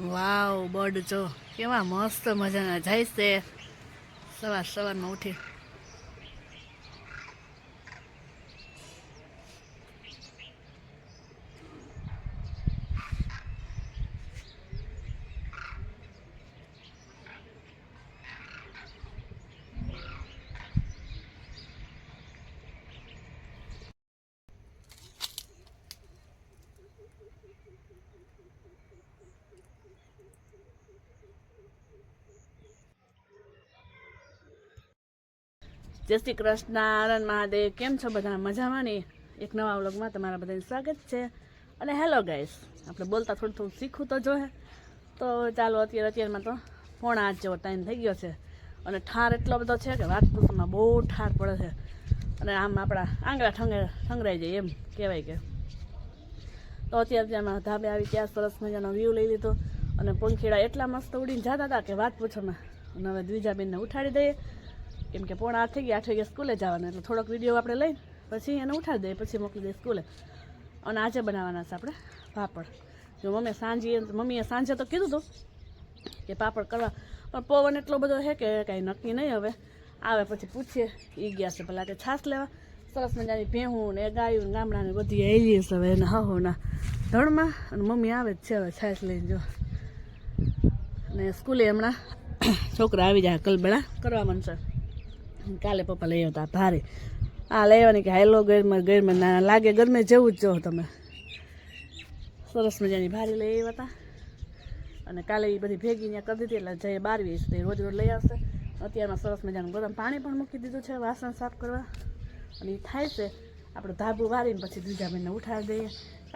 વાવ bird જો કેવા મસ્ત મજાના. જાય છે સવાર સવારમાં ઉઠી. જય શ્રી કૃષ્ણ આનંદ મહાદેવ. કેમ છો બધા? મજામાં ને? એક નવા વ્લોગમાં તમારા બધાને સ્વાગત છે. અને હેલો ગાઈસ, આપણે બોલતા થોડું થોડું શીખવું તો જોઈએ. તો ચાલો, અત્યારે અત્યારમાં તો પોણા આઠ જેવો ટાઈમ થઈ ગયો છે. અને ઠાર એટલો બધો છે કે વાતપુરમાં બહુ ઠાર પડે છે. અને આમ આપણા આંગળા ઠંગે, ઠંગરાઈ જાય એમ, કહેવાય કે. તો અત્યારે ત્યાં ધાબે આવી ત્યાં સરસ મજાનો વ્યૂ લઈ લીધો. અને પંખીડા એટલા મસ્ત ઉડીને જતા હતા કે વાત પૂછોમાં અને હવે દ્વિજાબેનને ઉઠાડી દઈએ. કેમ કે પોણા આઠ થઈ ગયા, આઠ વાગ્યા સ્કૂલે જવાના. એટલે થોડોક વીડિયો આપણે લઈને પછી એને ઉઠાવી દઈએ, પછી મોકલી દઈએ સ્કૂલે. અને આજે બનાવવાના છે આપણે પાપડ. જો મમ્મી સાંજે, મમ્મીએ સાંજે તો કીધું હતું કે પાપડ કરવા, પણ પવન એટલો બધો છે કે કાંઈ નક્કી નહીં હવે. આવે પછી પૂછીએ એ ગયા છે પેલા કે છાશ લેવા. સરસ મજાની ભેહું ને ગાયું ને ગામડાને બધી આવી છે હવે એને હહોના ધણમાં અને મમ્મી આવે જ છે હવે છાશ લઈને, જો. અને સ્કૂલે હમણાં છોકરા આવી જાય કલબેળા કરવા માંડશે. કાલે પપ્પા લઈ આવતા ભારે. આ લેવાની કે હાલો ગરમ ગરમ ના લાગે, ગરમે જેવું જ જો તમે. સરસ મજાની ભારી લઈ આવ્યા હતા. અને કાલે એ બધી ભેગી ત્યાં કરી દીધી, એટલે જઈએ બારવી છે રોજ રોજ લઈ આવશે. અત્યારમાં સરસ મજાનું ગરમ પાણી પણ મૂકી દીધું છે, વાસણ સાફ કરવા. અને એ થાય છે આપણે ધાબુ વારીને પછી બીજા મહિને ઉઠાડી દઈએ.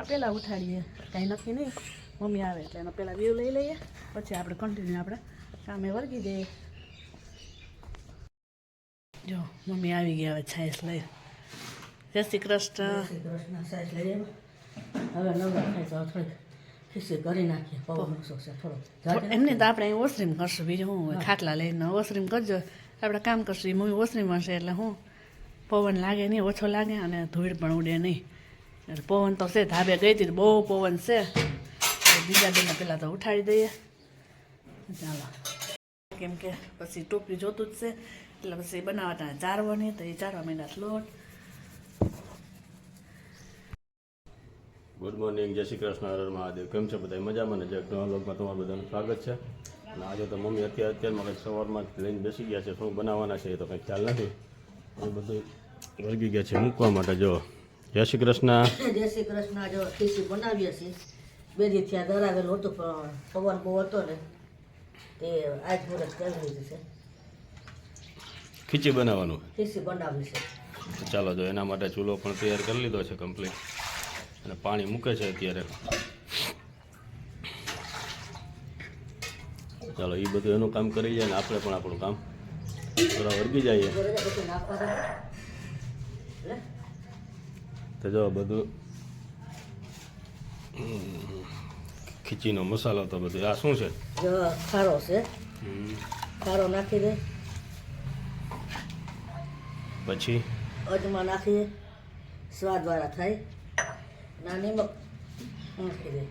પહેલાં ઉઠાડીએ, કાંઈ નક્કી નહીં. મમ્મી આવે એટલે એનો પહેલાં વ્યૂ લઈ લઈએ. પછી આપણે કન્ટિન્યુ આપણે કામે વર્ગી જઈએ. જો મમ્મી આવી ગયા હવે છાશ લઈ જય શ્રી કૃષ્ણ. શ્રી કૃષ્ણ સાહેબ લઈ. હવે નવરા થાય તો થોડીક ખીસી કરી નાખીએ પવન છે થોડો એમને તો આપણે અહીં ઓસરીમ કરશું બીજું શું હોય ખાટલા લઈને ઓસરીમ કરજો. આપણે કામ કરશું એ મમ્મી ઓસરીમ હશે એટલે હું પવન લાગે નહીં ઓછો લાગે અને ધૂળ પણ ઉડે નહીં. એટલે પવન તો છે ધાબે ગઈ હતી બહુ પવન છે. બીજા બેને પહેલાં તો ઉઠાડી દઈએ. ચાલો. કેમ કે પછી ટોપી જોતું જ છે. એટલે પછી બનાવતા ચારવાની તો એ ચારવા મહિના લોટ. ગુડ મોર્નિંગ જય શ્રી કૃષ્ણ હર મહાદેવ. કેમ છે બધા? મજામાં ને? જે લોકમાં તમારું બધાનું સ્વાગત છે. અને આજે તો મમ્મી અત્યારે અત્યારમાં કંઈક સવારમાં લઈને બેસી ગયા છે. શું બનાવવાના છે એ તો કંઈ ખ્યાલ નથી. એ બધું વળગી ગયા છે મૂકવા માટે. જો જય શ્રી કૃષ્ણ. જય શ્રી કૃષ્ણ. જો ખીસી બનાવીએ છીએ. બે દી થયા ધરાવેલું હતું પણ પવન બહુ હતો ને તે આજ મુહૂર્ત કરી લીધી છે ખીચી બનાવવાનું? ખીચી બનાવી છે. ચાલો જો એના માટે ચૂલો પણ તૈયાર કરી લીધો છે કમ્પ્લીટ અને પાણી મૂકે છે અત્યારે. ચાલો એ બધું એનું કામ કરી જાય ને આપણે પણ આપણું કામ થોડા વળગી જઈએ. તો જો બધું ખીચીનો મસાલો તો બધું આ શું છે? સારો ખારો છે. ખારો નાખી દે. પછી? અજમા નાખીએ સ્વાદવાળા થાય. ના નિમક નાખી દે.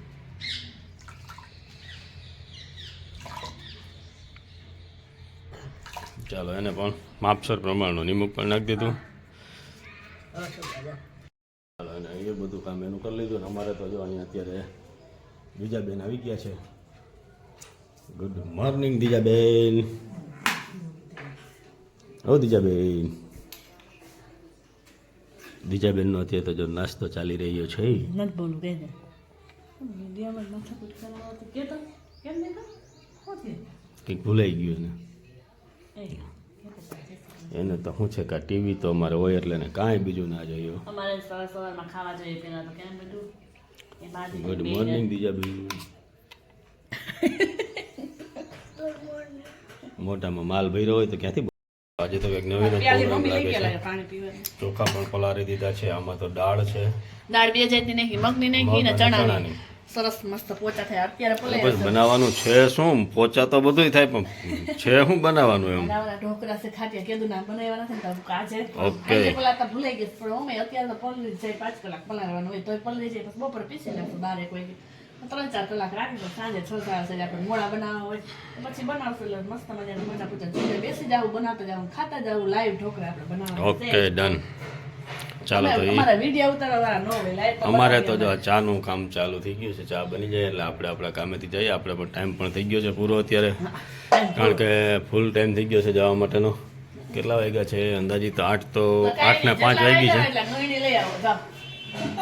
ચાલો એને પણ માપસર પ્રમાણનું નિમક પણ નાખી દીધું? ચાલો અને એ બધું કામ એનું કરી લીધું ને અમારે તો જો અહીંયા અત્યારે બીજા બેન આવી ગયા છે. ગુડ મોર્નિંગ દીજાબેન હો દીજાબેન દીજાબેનનો અત્યારે તો જો નાસ્તો ચાલી રહ્યો છે. નથી બોલું કહી કંઈક ભૂલાઈ ગયું ને એને તો શું છે કે ટીવી તો અમારે હોય એટલે ને કાંઈ બીજું ના જોયું અમારે સવાર સવારમાં ખાવા જોઈએ પેલા તો કેમ બધું ગુડ મોર્નિંગ દીજાબેન મોટામાં માલ ભર્યો હોય તો ક્યાંથી આજે તો લાગે છે. પાણી પીવાનું. ચોખા પણ પલારી દીધા છે આમાં તો દાળ છે. દાળ બે જાતની ને મગની નહીં મગ ને ચણાની. સરસ મસ્ત પોચા થાય. અત્યારે છે. બનાવવાનું છે શું? પોચા તો બધુંય થાય પણ છે શું બનાવવાનું એમ? ઢોકળા છે ખાટિયા કીધું ના બનાવવાના છે તો કાજે ઓકે. આજે પલાળતા ભૂલાઈ ગઈ પણ અમે અત્યારે તો પલળી જાય પાંચ કલાક પલાળવાનું હોય તોય પલળી જાય બપોર પીસી નાખશું બારે વાગે ત્રણ ચાર કલાક રાખી સાંજે છ સાડા સાંજે આપણે મોડા બનાવવા હોય પછી બનાવશું એટલે મસ્ત મજાની મજા પૂજા. જોડે બેસી જાવું બનાવતા જાવું ખાતા જાવું લાઈવ ઢોકળા આપણે બનાવવા ઓકે ડન ચાલો તો અમારા તો જો ચાનું કામ ચાલુ થઈ ગયું છે ચા બની જાય એટલે આપણે આપણા કામેથી જઈએ આપણે પણ ટાઈમ પણ થઈ ગયો છે પૂરો અત્યારે. કારણ કે ફૂલ ટાઈમ થઈ ગયો છે જવા માટેનો. કેટલા વાગ્યા છે? અંદાજિત આઠ તો આઠ ને પાંચ વાગી છે.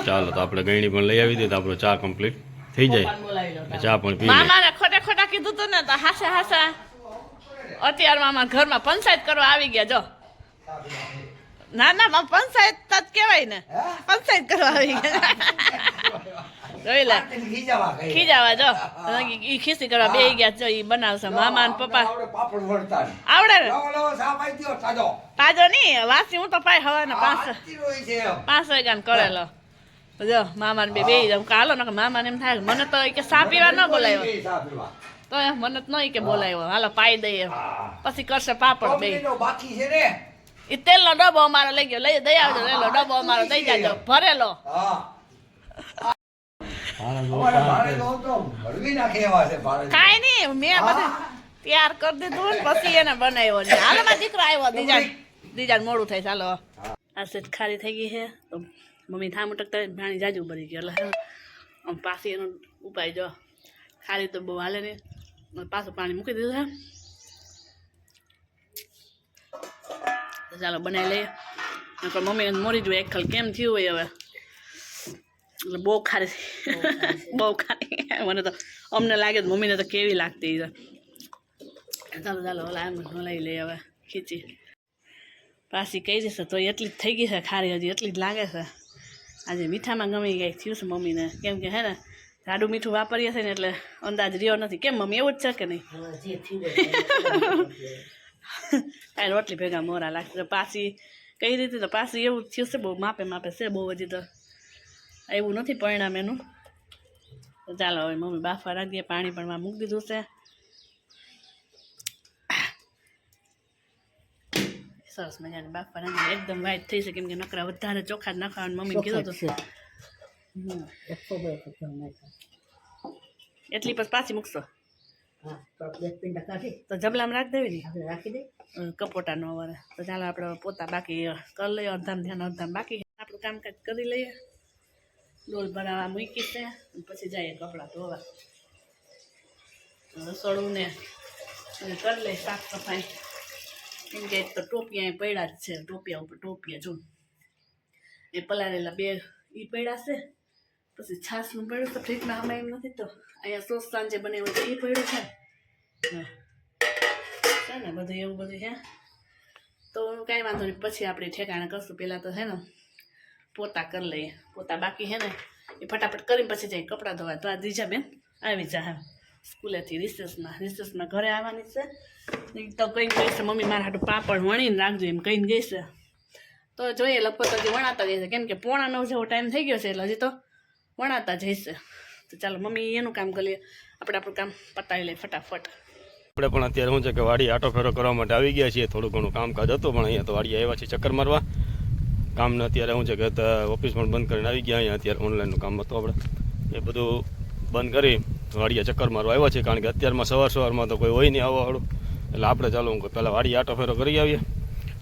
ચાલો તો આપણે ગયણી પણ લઈ આવી દઈએ તો આપણો ચા કમ્પ્લીટ થઈ જાય. ચા પણ પી મામાને ખોટે ખોટા કીધું તું ને તો હાસા હાસા. અત્યાર મામા ઘરમાં પંચાયત કરવા આવી ગયા જો. ના ના માં પંચાયત તત કહેવાય ને. પંચાયત કરવા આવી ગયા. જોઈ લે. ખીજાવા જો. ઈ ખીસી કરવા બે ગયા જો ઈ બનાવશે. મામા ને પપ્પા. પાપડ વળતા આવડે ને? તાજો. તાજો નહીં વાસી હું તો પાય હવાના પાંચ. પાંચ વાગ્યા કરેલો. જો મામાને બે બે જમ કાલો ને મામાને એમ થાય મને તો કે સા પીવા ન બોલાવ્યો બે તો મને તો નહીં કે બોલાવ્યો હાલો પાઈ દઈએ પછી કરશે પાપડ બે બાકી છે ને ઈ તેલનો ડબ્બો અમારો લઈ ગયો લઈ દઈ આવજો લેલો ડબ્બો અમારો દઈ જાજો ભરેલો. કાંઈ નહીં મેં બધું તૈયાર કરી દીધું ને પછી એને બનાવ્યો હાલો દીકરો આવ્યો દીજા દીજા મોડું થાય ચાલો આ સેજ ખાલી થઈ ગઈ છે મમ્મી થામ ઉટકતા ભાણી જાજુ ભરી ગયો. એટલે આમ પાછી એનો ઉપાય જો. ખાલી તો બહુ હાલે ને પાછું પાણી મૂકી દીધું છે. ચાલો બનાવી લઈએ. નકર મમ્મી મોરી જોઈએ એક ખલ કેમ થયું હોય હવે? એટલે બહુ ખારી. બહુ ખારી. મને તો અમને લાગે તો મમ્મીને તો કેવી લાગતી છે. ચાલો ચાલો, ઓલા એમ લઈ લઈએ હવે. ખીચી. પાછી કહી દેશે તો એટલી જ થઈ ગઈ છે, ખારી હજી એટલી જ લાગે છે. આજે મીઠામાં ગમી ગઈ થયું છે મમ્મીને. કેમ કે હે ને જાડું મીઠું વાપરીએ છીએ ને એટલે અંદાજ રહ્યો નથી. કેમ મમ્મી એવું જ છે કે નહીં? રોટલી ભેગા મોરા લાગશે પાછી કઈ રીતે તો પાછી એવું જ થયું છે બહુ માપે માપે છે બહુ હજી તો એવું નથી પરિણામ એનું. ચાલો હવે મમ્મી બાફા રાખીએ પાણી પણ મૂકી દીધું છે. સરસ મજાની બાફા રાખી એકદમ વ્હાઈટ થઈ છે કેમ કે નકરા વધારે ચોખા જ નાખવાનું મમ્મી કીધું હતું. એટલી પછી પાછી મૂકશો? તો જબલામાં રાખ દેવી ને રાખી દઈ કપોટાનો કપોટા ન વરે તો ચાલો આપણે પોતા બાકી કરી લઈએ અડધામ ધ્યાન અડધામ બાકી. આપણું કામકાજ કરી લઈએ. ડોલ ભરાવા મૂકી છે પછી જઈએ કપડાં ધોવા. રસોડું ને કરી લઈએ સાફ સફાઈ. કેમ કે એક તો ટોપિયા પડ્યા જ છે ટોપિયા ઉપર ટોપિયા જો એ પલાળેલા બે એ પડ્યા છે, પછી છાશનું પડ્યું તો ફ્રીજમાં આમાં એમ નથી તો અહીંયા સોસ સાંજે બને તો એ પડ્યું છે. હા. છે ને બધું એવું બધું છે. તો કાંઈ વાંધો નહીં, પછી આપણે ઠેકાણા કરશું. પહેલાં તો છે ને, પોતા કરી લઈએ. પોતા બાકી છે ને, એ ફટાફટ કરીને પછી જાય કપડાં ધોવા. તો આ દીજા બેન આવી જા સ્કૂલેથી રિસેસમાં રિસેસમાં ઘરે આવવાની છે. તો કઈ ગઈ છે, મમ્મી, મારા હાટું પાપડ વણીને રાખજો, એમ કહીને ગઈ છે. તો જોઈએ લગભગ હજી વણાતા જઈશે કેમ કે પોણા નવ જેવો ટાઈમ થઈ ગયો છે, એટલે હજી તો વણાતા જઈશે તો ચાલો, મમ્મી, એનું કામ કરી લઈએ આપણે આપણું કામ પતાવી લઈએ ફટાફટ. આપણે પણ અત્યારે શું છે કે વાડી આટો ફેરો કરવા માટે આવી ગયા છીએ. થોડું ઘણું કામકાજ હતું, પણ અહીંયા તો વાડી આવ્યા છીએ ચક્કર મારવા. કામને અત્યારે શું છે કે ઓફિસ પણ બંધ કરીને આવી ગયા. અહીંયા અત્યારે ઓનલાઈનનું કામ હતું આપણે. એ બધું બંધ કરી વાડીએ ચક્કર મારવા આવ્યા છે કારણ કે અત્યારમાં સવાર સવારમાં તો કોઈ હોય નહીં આવવાવાળું. એટલે આપણે ચાલો હું પહેલાં વાડી આટો ફેરો કરી આવીએ,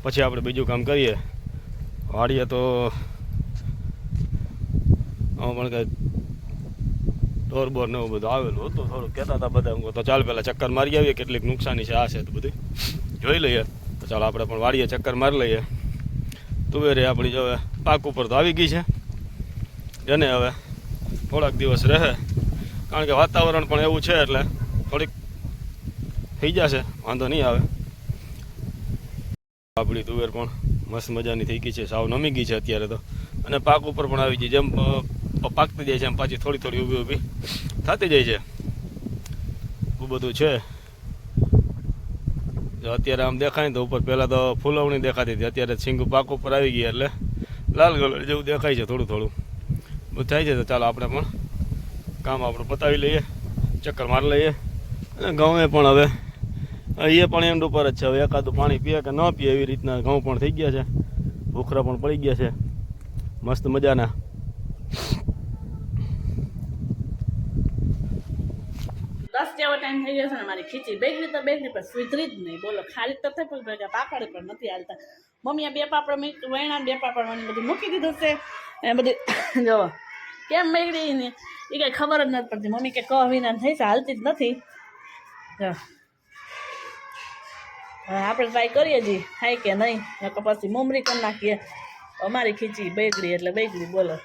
પછી આપણે બીજું કામ કરીએ. વાડીએ તો પણ કંઈક ઢોર બોર ને એવું બધું આવેલું હતું થોડું કહેતા હતા બધા. તો ચાલ પહેલાં ચક્કર મારી આવીએ, કેટલીક નુકસાની છે આ છે તો બધી. જોઈ લઈએ. તો ચાલો આપણે પણ વાડીએ ચક્કર મારી લઈએ. તુવેરે આપણી જો પાક ઉપર તો આવી ગઈ છે. એને હવે થોડાક દિવસ રહે. કારણ કે વાતાવરણ પણ એવું છે એટલે થોડીક થઈ જશે, વાંધો નહીં આવે. આપણી તુવેર પણ મસ્ત મજાની થઈ ગઈ છે, સાવ નમી ગઈ છે અત્યારે તો. અને પાક ઉપર પણ આવી ગઈ જેમ પાકતી જાય છે, એમ પાછી થોડી થોડી ઊભી ઊભી થતી જાય છે. એવું બધું છે. જો અત્યારે આમ દેખાય ને તો ઉપર પહેલાં તો ફૂલવણી દેખાતી હતી, અત્યારે સિંગુ પાક ઉપર આવી ગઈ એટલે લાલ કલર જેવું દેખાય છે થોડું થોડું. બધું થાય છે તો ચાલો આપણે પણ કામ આપણું પતાવી લઈએ, ચક્કર મારી લઈએ. અને ઘઉં પણ હવે, એ પણ એન્ડ ઉપર જ છે. હવે એકાદું પાણી પીએ કે ન પીએ એવી રીતના ઘઉં પણ થઈ ગયા છે. ભૂખરા પણ પડી ગયા છે. મસ્ત મજાના. દસ જેવો ટાઈમ થઈ ગયો છે ને મારી ખીચી બેગડી તો બેગડી પણ સુધરી જ નહીં. બોલો, ખાલી તો થઈ પણ પાપડ પણ નથી હાલતા. આ બે પાપડ મેં વૈણા બે પાપડ મને બધું મૂકી દીધું છે. એ બધી જો કેમ મેળવી ને એ કાંઈ ખબર જ નથી પડતી. મમ્મી કે કહો વિના થઈ છે હાલતી જ નથી. હવે આપણે ટ્રાય કરીએ જી, થાય કે નહીં? નકર પછી મમરી કરી નાખીએ. અમારી ખીચી બેગડી એટલે બેગડી બોલો.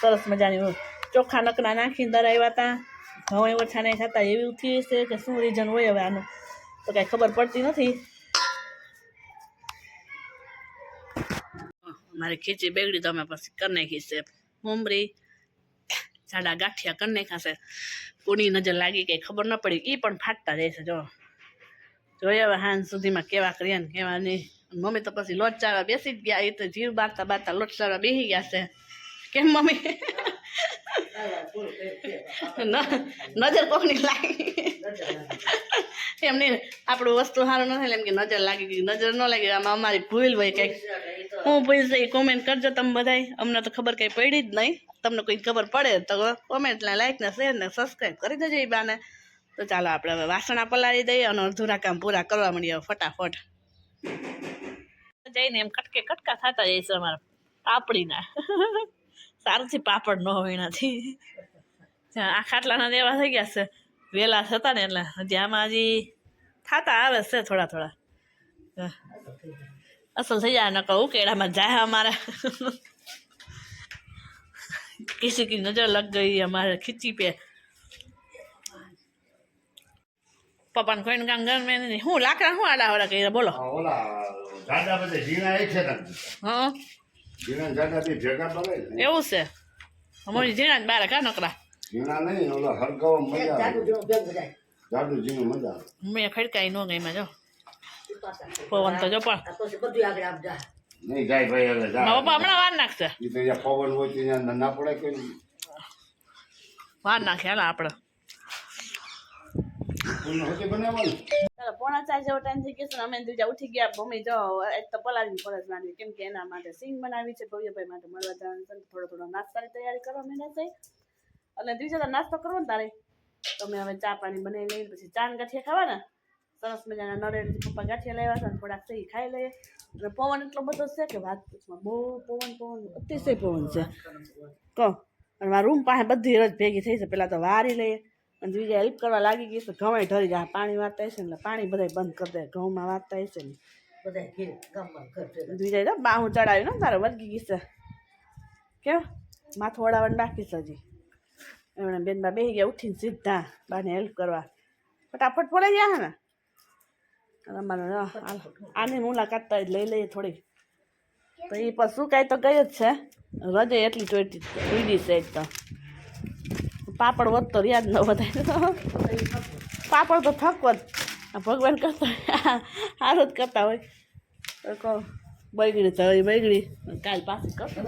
સરસ મજાની ચોખ્ખા નકરા નાખીને દરાવ્યા હતા ઘઉં ઓછા નહીં ખાતા એવું થયું છે કે શું રીઝન હોય હવે આનું? તો કાંઈ ખબર પડતી નથી. મારી ખીચી બેગડી તો અમે પછી કરી નાખી છે મુમરી જાડા ગાંઠિયા કરી નાખાશે કોની નજર લાગી કંઈ ખબર ન પડી એ પણ ફાટતા જાય છે, જો. જોઈએ હવે હાંજ સુધીમાં કેવા કરીએ ને કેવા નહીં. મમ્મી તો પછી લોટ ચારવા બેસી જ ગયા એ તો જીવ બારતા બારતા લોટ ચારવા બેસી ગયા છે. કેમ મમ્મી? નજર કોકની લાગી. એમ નહીં આપણું વસ્તુ સારું ન થાય, એમ કે નજર લાગી ગઈ. નજર ન લાગી, આમાં અમારી ભૂલ હોય કંઈક. હું ભૂલ એ કોમેન્ટ કરજો તમે બધાય. અમને તો ખબર કંઈ પડી જ નહીં. તમને કોઈ ખબર પડે તો કોમેન્ટ લાઈક ને શેર ને સબસ્ક્રાઈબ કરી દેજો એ બાને. તો ચાલો આપણે હવે વાસણા પલાળી દઈએ અને અધૂરા કામ પૂરા કરવા મળીએ ફટાફટ. જઈને એમ કટકે કટકા થતા છે અમારા પાપડીના. સારથી પાપડ ન હોય એનાથી. આ ખાટલાના દેવા થઈ ગયા છે વેલા થતા ને એટલે હજી આમાં હજી થતા આવે છે થોડા થોડા. અસલ થઈ જાય ને કહું કેળામાં જાય અમારે. કિસી નજર લગ ગઈ અમારે ખીચી પે. પપ્પાને કોઈને કામ ગરમ નહીં. હું લાકડા હું આડા વાળા કહી બોલો. હા. ભેગા ને એવું છે? અમારી જીણા બાર કા નકરા? જીણા નહીં ઓલા હરગાવા મજા જાડું આવે જાડું મજા આવે. મેં ખડકાઈ ન ગઈ માં જો પવન તો જો પણ. બધું આગળ આપ જા. નહીં જાય ભાઈ હવે જા. મારા પપ્પા હમણાં વાર નાખશે. એ તો પવન હોય ત્યાં ના પડે કે વાર નાખે હાલ આપણે. પોણા ચાર જેવો ટાઈમ ગયો છે અમે બીજા ઉઠી ગયા. મમ્મી, જો, એક તો પલાળીને ફરજ માંડી કેમ એના માટે સિંગ બનાવી છે, ભવ્યભાઈ માટે મળવા થોડો થોડો નાસ્તાની તૈયારી કરવા માંડ્યા છે. અને બીજો તો નાસ્તો કરવો ને તારે. તમે હવે ચા પાણી બનાવી પછી ચાન ગાંઠિયા ખાવાના. સરસ મજાના નરેડથી પપ્પા ગાંઠિયા લેવા છે થોડાક સહી ખાઈ લઈએ. અને પવન એટલો બધો છે કે વાત બહુ પવન પવન, અતિશય પવન છે. કહો, અને મારા રૂમ પાસે બધી રજ ભેગી થઈ છે. પહેલાં તો વારી લઈએ. અને બીજા હેલ્પ કરવા લાગી ગઈ છે ઘઉં ઢળી જાય. પાણી વાતા છે ને પાણી બધા બંધ કરી દે. ઘઉંમાં વાતા છે ને. બધા ઘેર ગામમાં ઘર બીજા બાહું ચડાવ્યું ને તારે વર્ગી ગઈ છે. કેમ? માથું ઓળાવાનું બાકી છે હજી. એમણે બેન બા બેસી ગયા ઉઠીને સીધા બાને હેલ્પ કરવા. ફટાફટ પડી ગયા હે ને? અમારે આની મુલાકાત તો લઈ લઈએ થોડી તો એ પણ શું કાંઈ તો ગઈ જ છે. રજે એટલી ચોટી ઉડી છે એક તો. પાપડ વધતો યાદ ન વધારે. પાપડ તો થકવત. ભગવાન કરતા સારું જ કરતા હોય. કહો, બગડી તો હવે બગડી. કાલ પાછી કરશું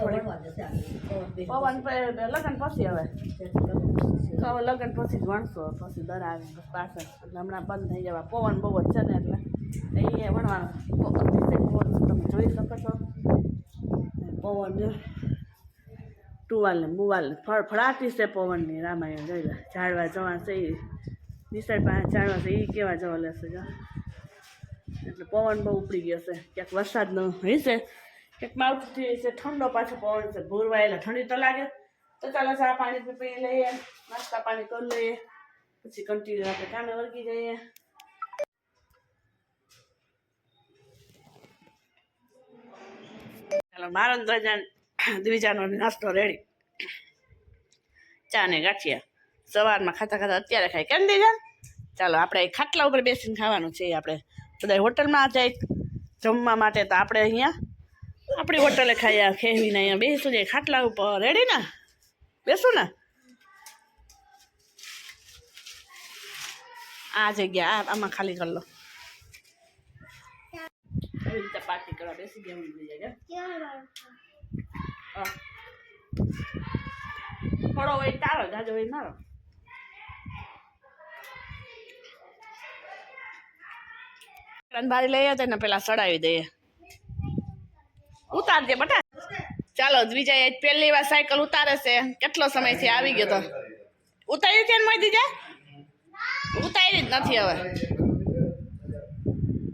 પવન લગ્ન પછી હવે. હવે લગન પછી જ વણશો પછી દર આવે પાછળ હમણાં બંધ થઈ જવા. પવન બહુ જ છે ને એટલે. એ વણવાનું. પવન તમે જોઈ શકો છો. પવન જો. ટુવાલ ને મુવાલ ને ફળ ફળાતી છે પવનની રામાયણ, જોઈ ઝાડવા જવા છે એ નિસર્ગ પાસે ઝાડવા છે એ કેવા જવા લેશે જો. એટલે પવન બહુ ઉપડી ગયો છે. ક્યાંક વરસાદનો હશે ક્યાંક માવઠું છે. ઠંડો પાછો પવન છે. ભૂરવા એટલે ઠંડી તો લાગે. તો ચાલો ચા પાણી પી લઈએ. નાસ્તા પાણી કરી લઈએ. પછી કન્ટિન્યુ આપણે કામે વળગી જઈએ. ચાલો, મારો ને ધ્વજાન દ્વિજાનો નાસ્તો રેડી. ચા ને ગાંઠિયા. સવારમાં ખાતા ખાતા અત્યારે ખાય કેમ દીજા ચાલો, આપણે ખાટલા ઉપર બેસીને ખાવાનું છે આપણે. બધા હોટલમાં જાય. જમવા માટે તો આપણે અહીંયા આપણી હોટલે ખાઈએ ખેવીને અહીંયા બેસું જઈએ ખાટલા ઉપર. રેડી ને? બેસું ને? આ જગ્યા આમાં ખાલી કરી લો. આવી રીતે પાર્ટી કરવા બેસી ગયા બધી જગ્યા હા. થોડો હોય તારો જાજો હોય મારો. ભારી લઈ આવતા ને પેલા સડાવી દઈએ. ઉતાર દે બટા. ચાલો વિજય પહેલી વાર સાયકલ ઉતારે છે. કેટલો સમયથી આવી ગયો તો? ઉતારી છે ને મોઈ દીજે ઉતારી જ નથી હવે.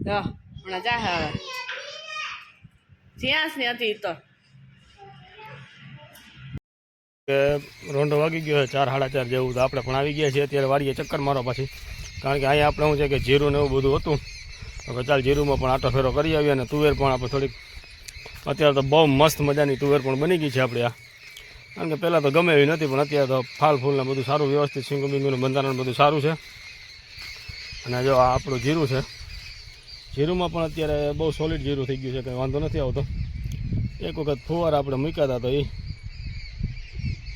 જો, હમણાં જા હવે. જ્યાં ને હતી તો. કે રોંડો વાગી ગયો ચાર સાડા ચાર જેવું તો આપણે પણ આવી ગયા છીએ. અત્યારે વાડીએ ચક્કર મારો પછી. કારણ કે અહીંયા આપણે શું છે કે જીરું ને એવું બધું હતું. તો કે ચાલ જીરુંમાં પણ આટો ફેરો કરી આવીએ અને તુવેર પણ આપણે થોડીક અત્યારે તો બહુ મસ્ત મજાની તુવેર પણ બની ગઈ છે આપણે આ. કારણ કે પહેલાં તો ગમે એવી નથી પણ અત્યારે તો ફાલ ફૂલને બધું સારું વ્યવસ્થિત સિંગુ બિંગુનું બંધારણ બધું સારું છે. અને જો આ આપણું જીરું છે. જીરુંમાં પણ અત્યારે બહુ સોલિડ જીરું થઈ ગયું છે, કંઈ વાંધો નથી આવતો. એક વખત ફુવારા આપણે મૂક્યા હતા તો એ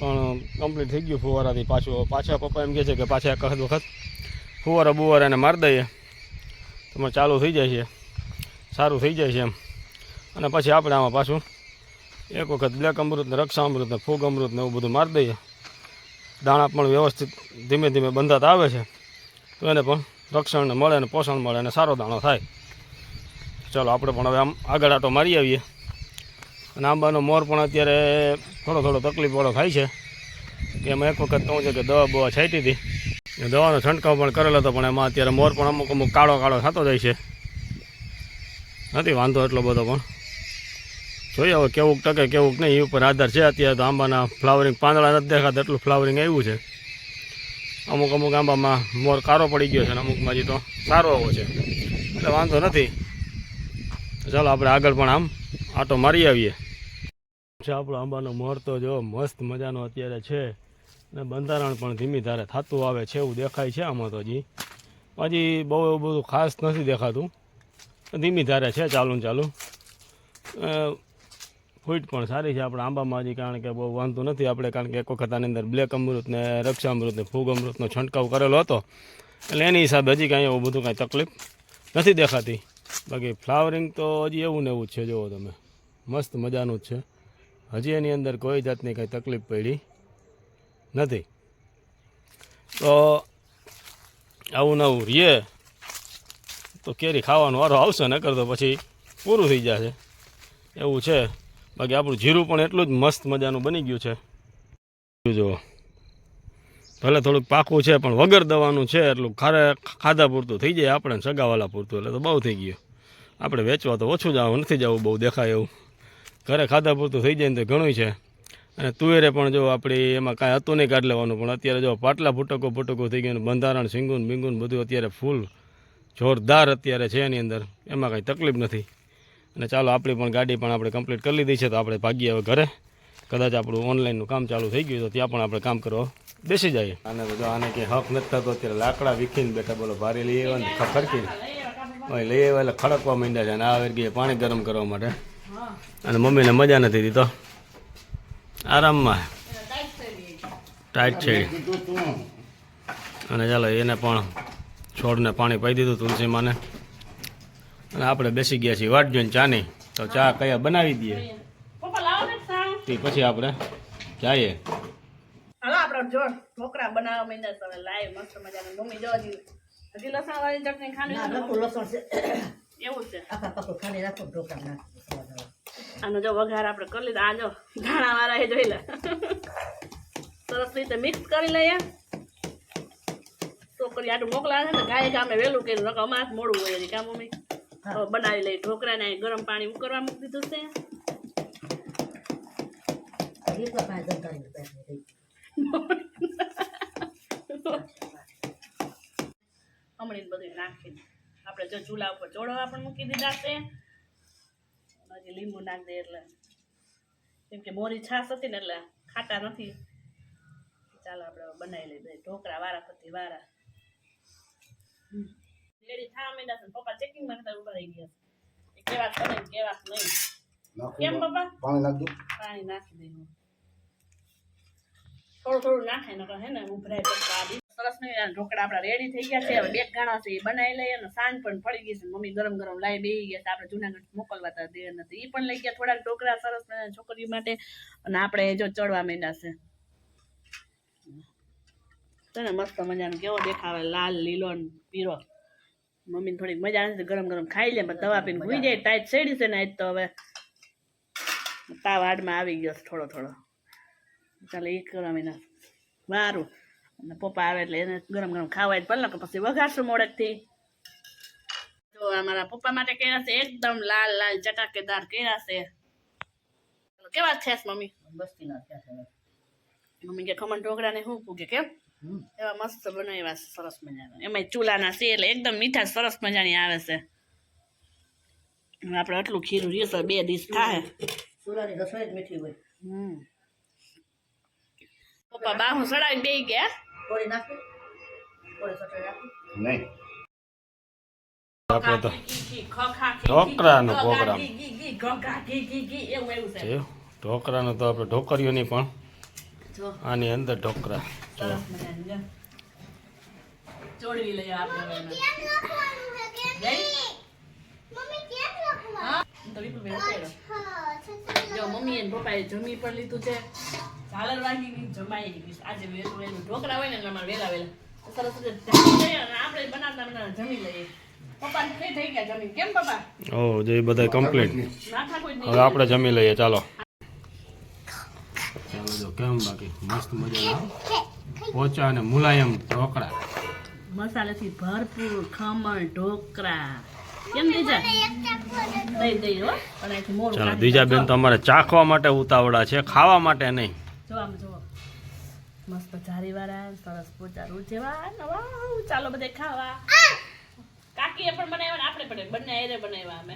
પણ કમ્પ્લીટ થઈ ગયું ફુવારાથી પાછું. પાછા પપ્પા એમ કહે છે કે પાછા એક વખત ફુવારા, બુવારા એને મારી દઈએ. તો ચાલુ થઈ જાય છે. સારું થઈ જાય છે એમ. અને પછી આપણે આમાં પાછું એક વખત બ્લેક અમૃતને રક્ષા અમૃતને ફૂગ અમૃત ને એવું બધું મારી દઈએ. દાણા પણ વ્યવસ્થિત ધીમે ધીમે બંધાતા આવે છે. તો એને પણ રક્ષણ મળે અને પોષણ મળે અને સારો દાણો થાય. ચાલો, આપણે પણ હવે આમ આગળ આટો મારી આવીએ. અને આંબાનો મોર પણ અત્યારે થોડો થોડો તકલીફ વાળો થાય છે. એમાં એક વખત કહું છે કે દવા બવા છાંટી હતી. દવાનો છંટકાવ પણ કરેલો હતો, પણ એમાં અત્યારે મોર પણ અમુક અમુક કાળો કાળો થતો જાય છે. નથી વાંધો એટલો બધો પણ. જોઈએ હવે કેવું ટકે કેવું નહીં એ ઉપર આધાર છે અત્યારે તો આંબાના ફ્લાવરિંગ પાંદડા નથી દેખાતા, એટલું ફ્લાવરિંગ આવ્યું છે. અમુક અમુક આંબામાં મોર કારો પડી ગયો છે અને અમુકમાં હજી તો સારો આવો છે. એટલે વાંધો નથી. ચાલો આપણે આગળ પણ આમ, આટો મારી આવીએ. આપણો આંબાનો મોર તો જો મસ્ત મજાનો અત્યારે છે. અને બંધારણ પણ ધીમી ધારે થતું આવે છે એવું દેખાય છે આમાં તો હજી હજી બહુ એવું બધું ખાસ નથી દેખાતું. ધીમી ધારે છે ચાલુ ચાલુ. ફૂટ પણ સારી છે આપણા આંબામાં હજી કારણ કે બહુ વાંધો નથી આપણે કારણ કે એક વખત આની અંદર બ્લેક અમૃત ને રક્ષા અમૃત ને ફૂગ અમૃતનો છંટકાવ કરેલો હતો. એટલે એની હિસાબે હજી કાંઈ એવું બધું કાંઈ તકલીફ નથી દેખાતી. બાકી ફ્લાવરિંગ તો હજી એવું ને એવું જ છે, જુઓ તમે. મસ્ત મજાનું જ છે. હજી એની અંદર કોઈ જાતની કાંઈ તકલીફ પડી નથી. તો આવું નવું રીએ. તો કેરી ખાવાનો વારો આવશે, નકર તો પછી પૂરું થઈ જશે. એવું છે. બાકી આપણું જીરું પણ એટલું જ મસ્ત મજાનું બની ગયું છે. જુઓ. ભલે થોડુંક પાકું છે, પણ વગર દવાનું છે એટલું ખારે ખાધા પૂરતું થઈ જાય આપણે સગાવાલા પૂરતું, એટલે તો બહુ થઈ ગયું. આપણે વેચવા તો ઓછું જવું નથી જવું બહુ દેખાય એવું. ઘરે ખાધા પૂરતું થઈ જાય ને તો ઘણું છે. અને તુવેરે પણ જો આપણી એમાં કાંઈ હતું નહીં કાઢ લેવાનું, પણ અત્યારે જો પાટલા ફૂટકો ફૂટકો થઈ ગયું બંધારણ, સિંગુન બિંગુન બધું અત્યારે ફૂલ જોરદાર અત્યારે છે એની અંદર. એમાં કાંઈ તકલીફ નથી. અને ચાલો, આપણી પણ ગાડી પણ આપણે કમ્પ્લીટ કરી લીધી છે, તો આપણે ભાગીએ હવે ઘરે. કદાચ આપણું ઓનલાઈનનું કામ ચાલુ થઈ ગયું તો ત્યાં પણ આપણે કામ કરવા બેસી જઈએ. આને બધો આને કંઈ હક નથી થતો, અત્યારે લાકડા વીખીને બેઠા બોલો, ભારે લઈ આવ્યા ને લઈ આવ્યા એટલે ખડકવા માંડ્યા છે અને આ વેરગીએ પાણી ગરમ કરવા માટે. અને મમ્મીને મજા નથી દીધો આરામમાં. ટાઈટ છે. અને ચાલો એને પણ છોડને પાણી પાઈ દીધું તુલસી માને અને આપણે બેસી ગયા છીએ વાટ જોઈને ચાની. તો ચા કયા બનાવી દઈએ? ને તે પછી આપણે જઈએ હાલો આપણે જો ઢોકળા બનાવવા માંડ્યા છે. હવે મસ્ત મજાના. મમ્મી જો હજી હજી લસણ વાળી ચટણી ખાની લસણ છે. એવું છે. આખા પાકું ખાલી રાખો ઢોકા નાખ આનો જો વઘાર આપણે કરી લીધો. આ જો ધાણા વાળા એ જોઈ લે. સરસ રીતે મિક્સ કરી લઈએ. છોકરી આટલું મોકલા છે ને ગાય ગામે વહેલું કર્યું. નકર અમારે મોડું હોય એની કામ અમે. બનાવી લઈ ઢોકળાને અહીં ગરમ પાણી ઉકળવા મૂકી દીધું છે. હમણાં બધું નાખીને આપણે જો ચૂલા ઉપર ચોળવા પણ મૂકી દીધા છે. હજી લીંબુ નાખ દે એટલે. કેમ કે મોરી છાશ હતી ને એટલે ખાટા નથી. ચાલો આપણે બનાવી લઈએ ઢોકળા વારા પછી વારા. રેડી થવા માંડ્યા છે. પપ્પા ચેકિંગમાં કરતા ઊભા રહી ગયા છે. એ કેવા કરે ને કેવા નહીં. કેમ પપ્પા? પાણી નાખી પાણી નાખી દઈએ થોડું થોડું નાખે નકર હે ને ઉભરાય પપ્પા સરસ મજાના ઢોકળા આપણા રેડી થઈ ગયા છે. હવે બે ગાણા છે એ બનાવી લઈએ અને સાંજ પણ પડી ગઈ છે. મમ્મી ગરમ ગરમ લાવી બેસી ગયા છે. આપણે જુનાગઢ મોકલવા હતા દે નથી. એ પણ લઈ ગયા થોડાક ઢોકળા સરસ મજાના છોકરી માટે. અને આપણે જો ચડવા માંડ્યા છે. તને મસ્ત મજાનો કેવો દેખાવે? લાલ, લીલો ને પીરો મમ્મીને થોડીક મજા નથી. ગરમ ગરમ ખાઈ લે, પણ દવા પીને ભૂઈ જાય. ટાઈટ સેડી છે ને આજ તો હવે. તાવ આડમાં આવી ગયો છે થોડો થોડો. ચાલે એ કરવા મહિના વારું. અને પપ્પા આવે એટલે એને ગરમ ગરમ ખાવાય જ પડે ને પછી વઘારશું મોડકથી. તો અમારા પપ્પા માટે કર્યા છે એકદમ લાલ લાલ ચટાકેદાર કર્યા છે. કેવા છે મમ્મી? બસ્તીના થયા છે. મમ્મી કે ખમણ ઢોકળા ને શું પૂગે કેમ? એવા મસ્ત બનાવ્યા છે સરસ મજાના. એમાં ચૂલાના છે એટલે એકદમ મીઠા સરસ મજાની આવે છે. આપણે આટલું ખીરું રહ્યું છે બે દિવસ થાય. ચૂલાની રસોઈ જ મીઠી હોય. હમ. પપ્પા બે ગયા. નહીં. આપણે તો ઢોકરાનો પ્રોગ્રામ. ઢોકરાનું તો આપણે ઢોકરીઓની પણ આની અંદર ઢોકરા. મમ્મી પપ્પાએ જમી પણ લીધું છે. ઝાલર વાગી જમાઈ ગઈ આજે વહેલું ઢોકળા હોય ને એટલે અમારે વેલા વેલા. સરસ રીતે આપણે બનાવતા બનાવતા જમી લઈએ. પપ્પા થઈ થઈ ગયા જમી કેમ પપ્પા? ઓ જે બધા કમ્પ્લીટ હવે આપણે જમી લઈએ ચાલો. ચાલો જો કેમ બાકી? મસ્ત મજાના પોચા અને મુલાયમ ઢોકળા. મસાલાથી ભરપૂર ખમણ ઢોકળા. કેમ દીજા? દઈ દઈ હો. અને અહીંથી મોડું ચાલો બીજા બેન. તો અમારે ચાખવા માટે ઉતાવળા છે ખાવા માટે નહીં. જો આમ જો મસ્ત ચારીવાળા સરસ પોચા જેવા નવા ચાલો બધે ખાવા. કાકીએ પણ બનાવ્યા ને આપણે પણ. બંને એરે બનાવ્યા અમે.